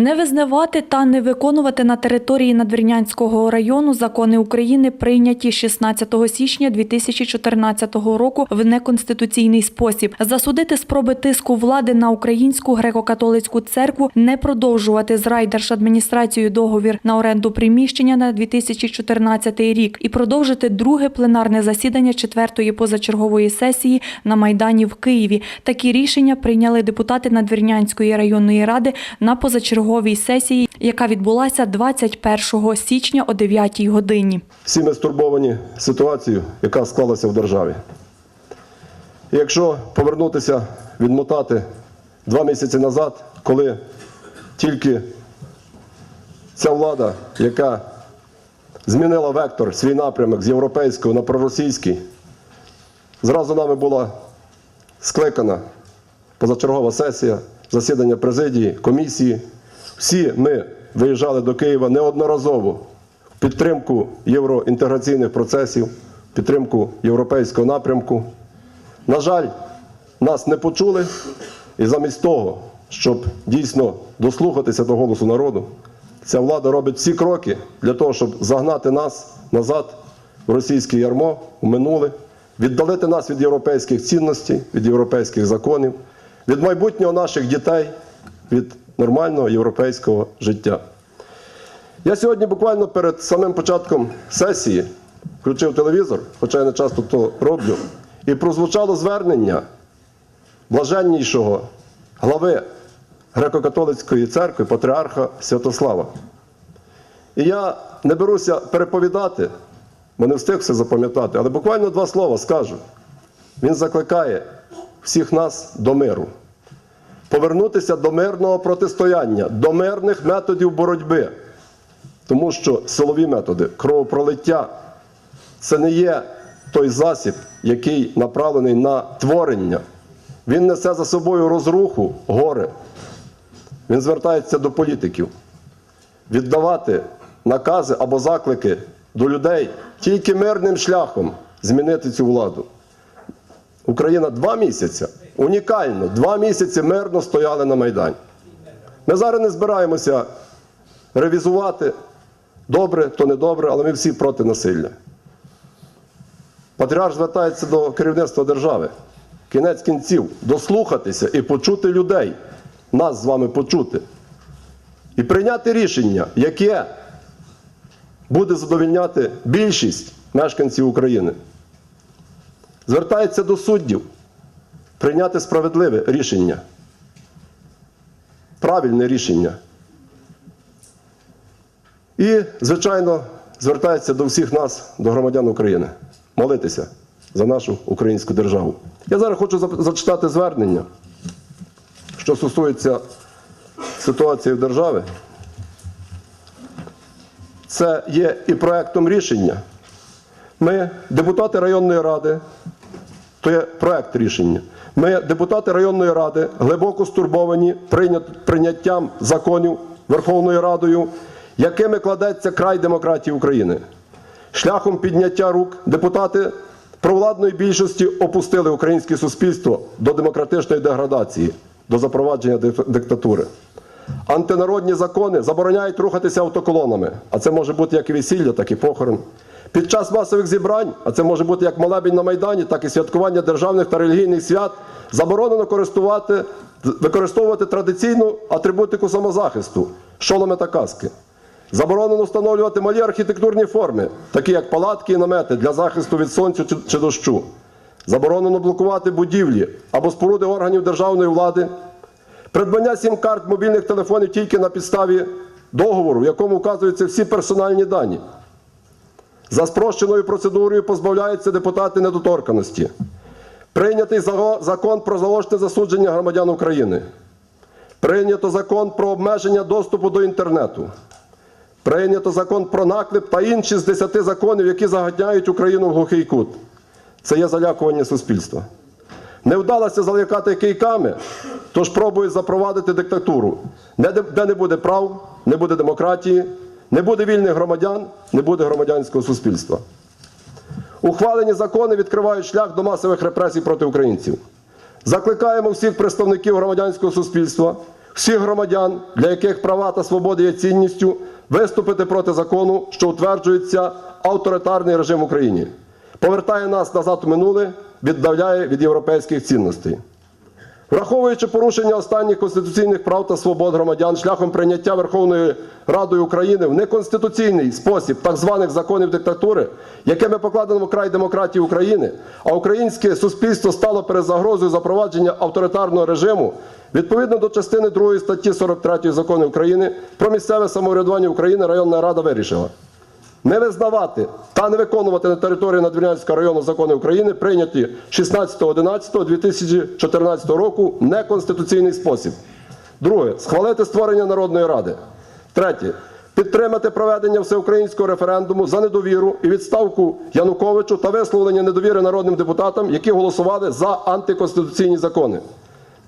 Не визнавати та не виконувати на території Надвірнянського району закони України прийняті 16 січня 2014 року в неконституційний спосіб. Засудити спроби тиску влади на українську греко-католицьку церкву, не продовжувати з райдержадміністрацією договір на оренду приміщення на 2014 рік і продовжити друге пленарне засідання четвертої позачергової сесії на майдані в Києві. Такі рішення прийняли депутати Надвірнянської районної ради на позачерговій сесії, яка відбулася 21 січня о 9 годині. Всі ми стурбовані ситуацією, яка склалася в державі. І якщо повернутися, відмотати два місяці назад, коли тільки ця влада, яка змінила вектор, свій напрямок з європейського на проросійський, зразу нами була скликана позачергова сесія, засідання президії, комісії. Всі ми виїжджали до Києва неодноразово в підтримку євроінтеграційних процесів, підтримку європейського напрямку. На жаль, нас не почули, і замість того, щоб дійсно дослухатися до голосу народу, ця влада робить всі кроки для того, щоб загнати нас назад в російське ярмо, в минуле, віддалити нас від європейських цінностей, від європейських законів, від майбутнього наших дітей, від нормального європейського життя. Я сьогодні буквально перед самим початком сесії включив телевізор, хоча я не часто то роблю, і прозвучало звернення блаженнішого глави греко-католицької церкви, патріарха Святослава. І я не беруся переповідати, бо не встиг все запам'ятати, але буквально два слова скажу. Він закликає всіх нас до миру. Повернутися до мирного протистояння, до мирних методів боротьби. Тому що силові методи, кровопролиття це не є той засіб, який направлений на творення. Він несе за собою розруху, горе. Він звертається до політиків. Віддавати накази або заклики до людей тільки мирним шляхом змінити цю владу. Україна два місяці, унікально, два місяці мирно стояли на Майдані. Ми зараз не збираємося ревізувати добре, то не добре, але ми всі проти насилля. Патріарх звертається до керівництва держави. Кінець кінців дослухатися і почути людей, нас з вами почути. І прийняти рішення, яке буде задовільняти більшість мешканців України. Звертається до суддів прийняти справедливе рішення, правильне рішення. І, звичайно, звертається до всіх нас, до громадян України, молитися за нашу українську державу. Я зараз хочу зачитати звернення, що стосується ситуації в державі. Це є і проектом рішення. Ми, депутати районної ради, то є проект рішення. Ми, депутати районної ради, глибоко стурбовані прийняттям законів Верховною Радою, якими кладеться край демократії України. Шляхом підняття рук депутати провладної більшості опустили українське суспільство до демократичної деградації, до запровадження диктатури. Антинародні закони забороняють рухатися автоколонами, а це може бути як і весілля, так і похорон. Під час масових зібрань, а це може бути як молебень на Майдані, так і святкування державних та релігійних свят, заборонено користувати, використовувати традиційну атрибутику самозахисту, шоломи та каски. Заборонено встановлювати малі архітектурні форми, такі як палатки і намети для захисту від сонця чи- чи дощу. Заборонено блокувати будівлі або споруди органів державної влади, Придбання сім-карт мобільних телефонів тільки на підставі договору, в якому вказуються всі персональні дані. За спрощеною процедурою позбавляються депутати недоторканості. Прийнятий закон про заочне засудження громадян України. Прийнято закон про обмеження доступу до інтернету. Прийнято закон про наклеп та інші з десяти законів, які заганяють Україну в глухий кут. Це є залякування суспільства. Не вдалося залякати кийками, тож пробують запровадити диктатуру, де не буде прав, не буде демократії, не буде вільних громадян, не буде громадянського суспільства. Ухвалені закони відкривають шлях до масових репресій проти українців. Закликаємо всіх представників громадянського суспільства всіх громадян, для яких права та свободи є цінністю, виступити проти закону, що утверджується авторитарний режим в Україні, повертає нас назад у минуле, віддаляє від європейських цінностей. Враховуючи порушення останніх конституційних прав та свобод громадян шляхом прийняття Верховною Радою України в неконституційний спосіб так званих законів диктатури, якими покладено край демократії України, а українське суспільство стало перед загрозою запровадження авторитарного режиму, відповідно до частини 2 статті 43 закону України про місцеве самоврядування України районна рада вирішила не визнавати та не виконувати на території Надвірнянського району закони України, прийняті 16.11.2014 року в неконституційний спосіб. Друге. Схвалити створення Народної ради. Третє. Підтримати проведення всеукраїнського референдуму за недовіру і відставку Януковичу та висловлення недовіри народним депутатам, які голосували за антиконституційні закони.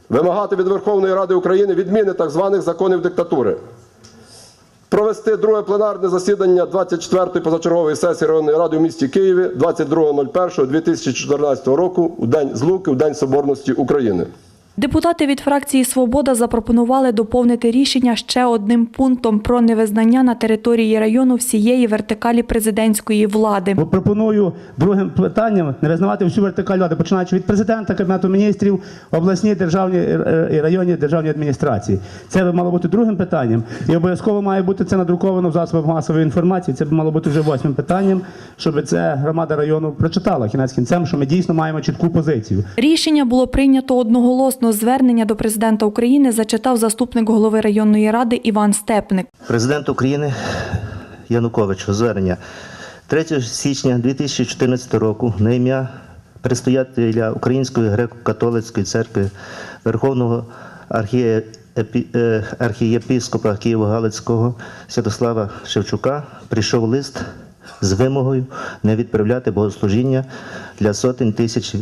Вимагати від Верховної Ради України відміни так званих законів диктатури провести друге пленарне засідання 24-ї позачергової сесії районної ради у місті Києві 22.01.2014 року у День Злуки, у День Соборності України. Депутати від фракції Свобода запропонували доповнити рішення ще одним пунктом про невизнання на території району всієї вертикалі президентської влади. Пропоную другим питанням не визнавати всю вертикаль влади, починаючи від президента, кабінету міністрів, обласні державні е, і районні державні адміністрації. Це би мало бути другим питанням, і обов'язково має бути це надруковано в засобах масової інформації. Це б мало бути вже восьмим питанням, щоб це громада району прочитала кінець кінцем, що ми дійсно маємо чітку позицію. Рішення було прийнято одноголосно. Звернення до президента України зачитав заступник голови районної ради Іван Степник. Президент України Янукович звернення 3 січня 2014 року на ім'я предстоятеля Української греко-католицької церкви Верховного е, архієпископа Києво-Галицького Святослава Шевчука прийшов лист з вимогою не відправляти богослужіння для сотень тисяч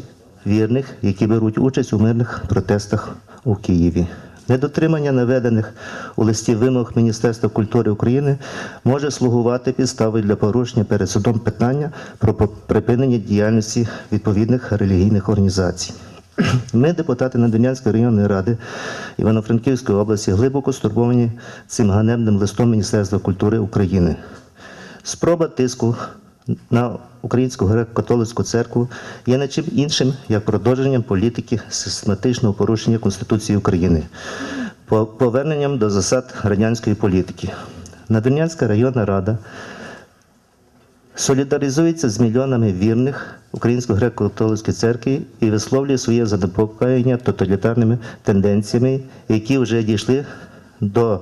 вірних, які беруть участь у мирних протестах у Києві. Недотримання наведених у листі вимог Міністерства культури України може слугувати підставою для порушення перед судом питання про припинення діяльності відповідних релігійних організацій. Ми, депутати Надвірнянської районної ради Івано-Франківської області, глибоко стурбовані цим ганебним листом Міністерства культури України. Спроба тиску на Українську греко-католицьку церкву є не чим іншим, як продовженням політики систематичного порушення Конституції України, поверненням до засад радянської політики. Надвірнянська районна рада солідаризується з мільйонами вірних Української греко-католицької церкви і висловлює своє занепокоєння тоталітарними тенденціями, які вже дійшли до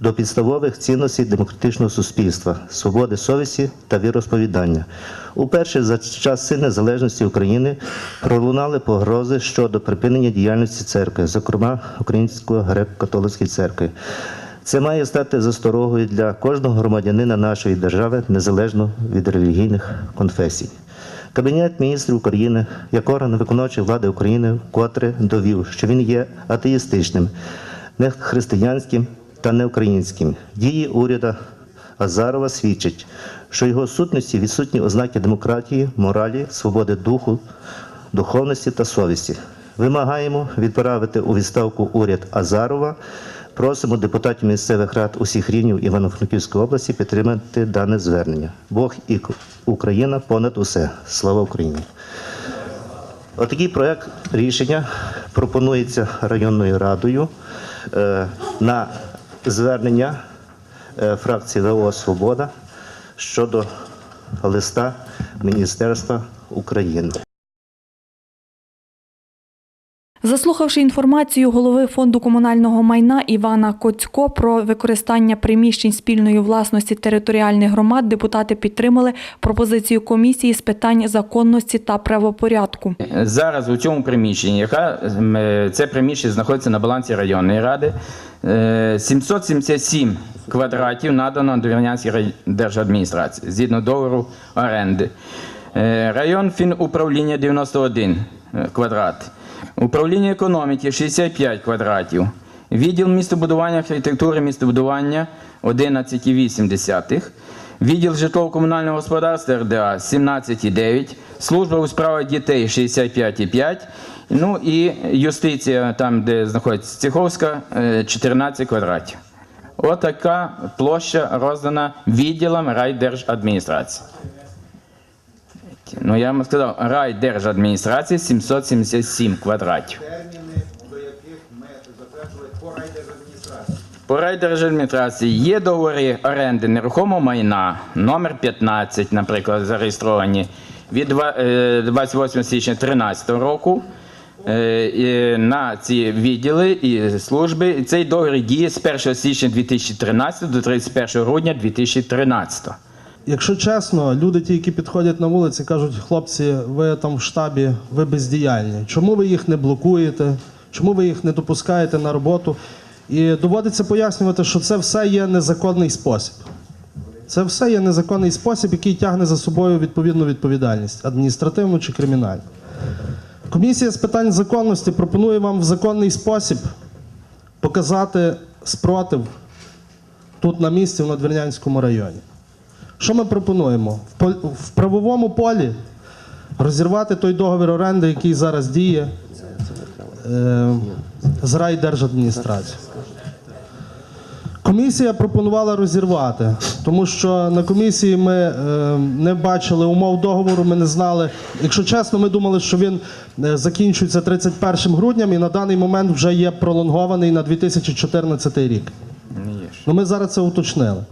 до підставових цінностей демократичного суспільства, свободи совісті та віросповідання. Уперше за часи незалежності України пролунали погрози щодо припинення діяльності церкви, зокрема Української греко-католицької церкви. Це має стати засторогою для кожного громадянина нашої держави, незалежно від релігійних конфесій. Кабінет міністрів України, як орган виконавчої влади України, вкотре довів, що він є атеїстичним, не християнським та не українським. Дії уряду Азарова свідчать, що його сутності відсутні ознаки демократії, моралі, свободи духу, духовності та совісті. Вимагаємо відправити у відставку уряд Азарова. Просимо депутатів місцевих рад усіх рівнів Івано-Франківської області підтримати дане звернення. Бог і Україна понад усе. Слава Україні! Отакий проект рішення пропонується районною радою е, на звернення е, фракції ВО Свобода щодо листа Міністерства України. Заслухавши інформацію голови фонду комунального майна Івана Коцько про використання приміщень спільної власності територіальних громад, депутати підтримали пропозицію комісії з питань законності та правопорядку. Зараз у цьому приміщенні, яка е, це приміщення знаходиться на балансі районної ради, е, 777 квадратів надано Довірнянській держадміністрації згідно договору оренди. Е, Район фінуправління 91 квадрат. Управління економіки 65 квадратів. Відділ містобудування архітектури містобудування 11,8. Відділ житлово-комунального господарства РДА 17,9, служба у справах дітей 65,5, ну і юстиція, там, де знаходиться Цеховська, е, 14 квадратів. Отака площа роздана відділом райдержадміністрації. Ну, я вам сказав, райдержадміністрації 777 квадратів. По райдержадміністрації є договори оренди нерухомого майна, номер 15, наприклад, зареєстровані від е, 28 січня 2013 року. е, На ці відділи і служби цей договір діє з 1 січня 2013 до 31 грудня 2013. Якщо чесно, люди, ті, які підходять на вулиці, кажуть, хлопці, ви там в штабі, ви бездіяльні. Чому ви їх не блокуєте? Чому ви їх не допускаєте на роботу? І доводиться пояснювати, що це все є незаконний спосіб. Це все є незаконний спосіб, який тягне за собою відповідну відповідальність, адміністративну чи кримінальну. Комісія з питань законності пропонує вам в законний спосіб показати спротив тут на місці в Надвірнянському районі. Що ми пропонуємо? В правовому полі розірвати той договір оренди, який зараз діє е, з райдержадміністрації. Комісія пропонувала розірвати, тому що на комісії ми е, не бачили умов договору, ми не знали. Якщо чесно, ми думали, що він е, закінчується 31 грудням і на даний момент вже є пролонгований на 2014 рік. Ну, ми зараз це уточнили.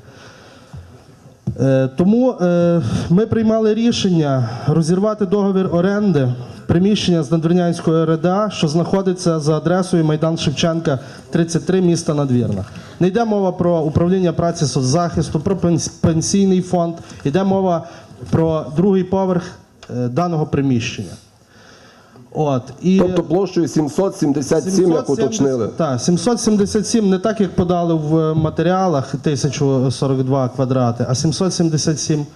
Е, Тому е, ми приймали рішення розірвати договір оренди приміщення з Надвірнянської РДА, що знаходиться за адресою Майдан Шевченка, 33, міста Надвірна. Не йде мова про управління праці соцзахисту, про пенс- пенсійний фонд, йде мова про другий поверх е, даного приміщення. От, і... Тобто площею 777, як уточнили. Так, 777 не так, як подали в матеріалах 1042 квадрати, а 777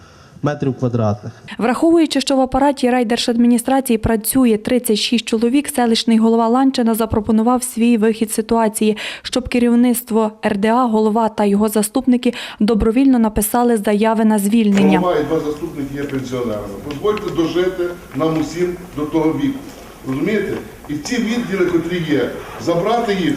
метрів квадратних. Враховуючи, що в апараті райдержадміністрації працює 36 чоловік, селищний голова Ланчина запропонував свій вихід з ситуації, щоб керівництво РДА, голова та його заступники добровільно написали заяви на звільнення. Голова і два заступники є пенсіонерами. Дозвольте дожити нам усім до того віку. Розумієте? І ці відділи, котрі є, забрати їх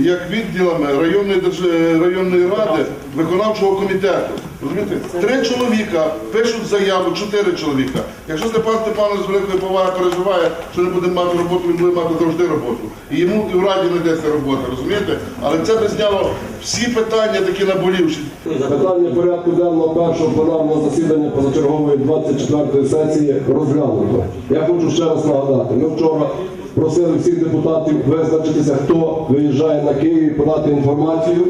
як відділами районної, держ- районної ради, виконавчого комітету. Розумієте? Три чоловіка пишуть заяву, чотири чоловіка. Якщо Степан Степанович з великої поваги переживає, що не буде мати роботу, він буде мати завжди роботу. І йому і в раді знайдеться робота, розумієте? Але це би зняло всі питання такі наболівші. Питання порядку денного першого пленарного засідання позачергової 24-ї сесії розглянуто. Я хочу ще раз нагадати, ми вчора просили всіх депутатів визначитися, хто виїжджає на Київ подати інформацію,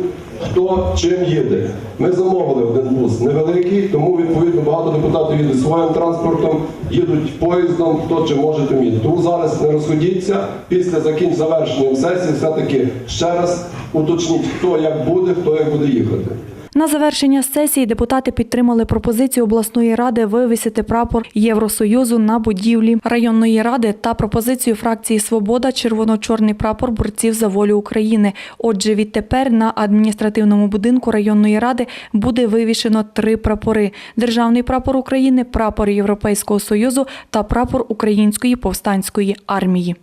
хто чим їде. Ми замовили один бус невеликий, тому відповідно багато депутатів їдуть своїм транспортом, їдуть поїздом, хто чим може тим їде. Тому зараз не розходіться. Після закінчення завершення сесії все-таки ще раз уточніть, хто як буде, хто як буде їхати. На завершення сесії депутати підтримали пропозицію обласної ради вивісити прапор Євросоюзу на будівлі районної ради та пропозицію фракції Свобода червоно-чорний прапор борців за волю України. Отже, відтепер на адміністративному будинку районної ради буде вивішено три прапори: державний прапор України, прапор Європейського союзу та прапор Української повстанської армії.